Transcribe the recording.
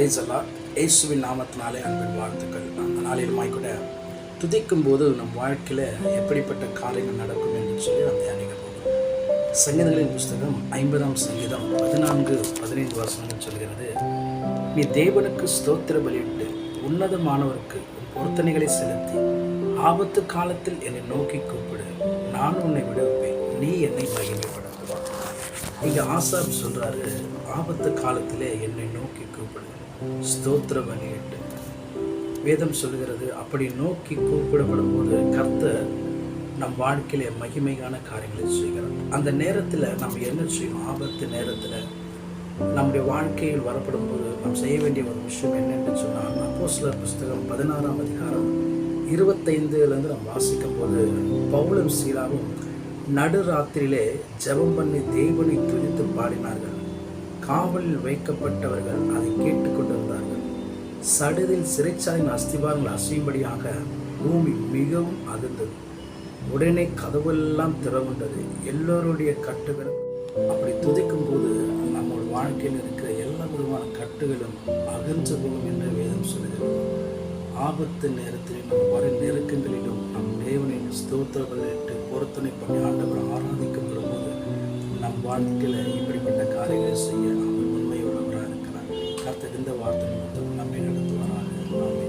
Price எல்லாம் இயேசுவின் நாமத்தினாலே அன்பின் வாழ்த்துக்கள். அந்த நாளிலுமாய் கூட துதிக்கும் போது நம் வாழ்க்கையில் எப்படிப்பட்ட காரியங்கள் நடக்கும் என்று சொல்லி நாம் தியானிக்க போகிறோம். சங்கீதங்களின் புஸ்தகம் ஐம்பதாம் சங்கீதம் பதினான்கு பதினைந்து வருஷங்கள் சொல்கிறது நீ தேவனுக்கு ஸ்தோத்திர பலியிட்டு உன்னதமானவருக்கு பொருத்தனைகளை செலுத்தி ஆபத்து காலத்தில் என்னை நோக்கி கூப்பிடு. நான் உன்னை விடுவிப்பேன். நீ என்னை மகிமைப்படும் இங்கே ஆசாப் சொல்கிறாரு ஆபத்து காலத்தில் என்னை நோக்கி கூப்பிடு. ஸ்தோத்திர பலியிட்டு வேதம் சொல்கிறது அப்படி நோக்கி கூப்பிடப்படும் போது கர்த்தர் நம் வாழ்க்கையில மகிமையான காரியங்களை செய்கிறார். அந்த நேரத்தில் நம்ம என்ன செய்யணும்? ஆபத்து நேரத்தில் நம்முடைய வாழ்க்கையில் வரப்படும் போது நாம் செய்ய வேண்டிய ஒரு விஷயம் என்னென்று சொன்னால் அப்போ புஸ்தகம் பதினாறாம் அதிகாரம் இருபத்தைந்துலேருந்து நம்ம வாசிக்கும் போது பவுலும் சீலாவும் நடுராத்திரியிலே ஜெபம் பண்ணி தேவனை துதித்து பாடினார்கள். காவலில் வைக்கப்பட்டவர்கள் அதை கேட்டுக்கொண்டிருந்தார்கள் சடுதில் சிறைச்சாலையின் அஸ்திவாரங்கள் அசையும்படியாக பூமி மிகவும் அதிர்ந்தது. உடனே கதவெல்லாம் திறவுண்டது எல்லோருடைய கட்டுகளும் அப்படி துதிக்கும் போது நம்முடைய வாழ்க்கையில் இருக்கிற எல்லா விதமான கட்டுகளும் அகன்று போகும் என்று வேதம் சொல்கிறது ஆபத்து நேரத்திலும் நம் வர நெருக்கங்களிலும் நம் தேவனின் ஸ்தோத்திரங்களிட்டு பொருத்தனை பண்ணி ஆண்டவரை ஆராதிக்கப்படும் போது நம் வாழ்க்கையில் இப்படிப்பட்ட காரியங்களை செய்ய அவர் உண்மையுள்ளவராக இருக்கிறார் கர்த்தர் இந்த வார்த்தை நம்மை நடத்துவாராக.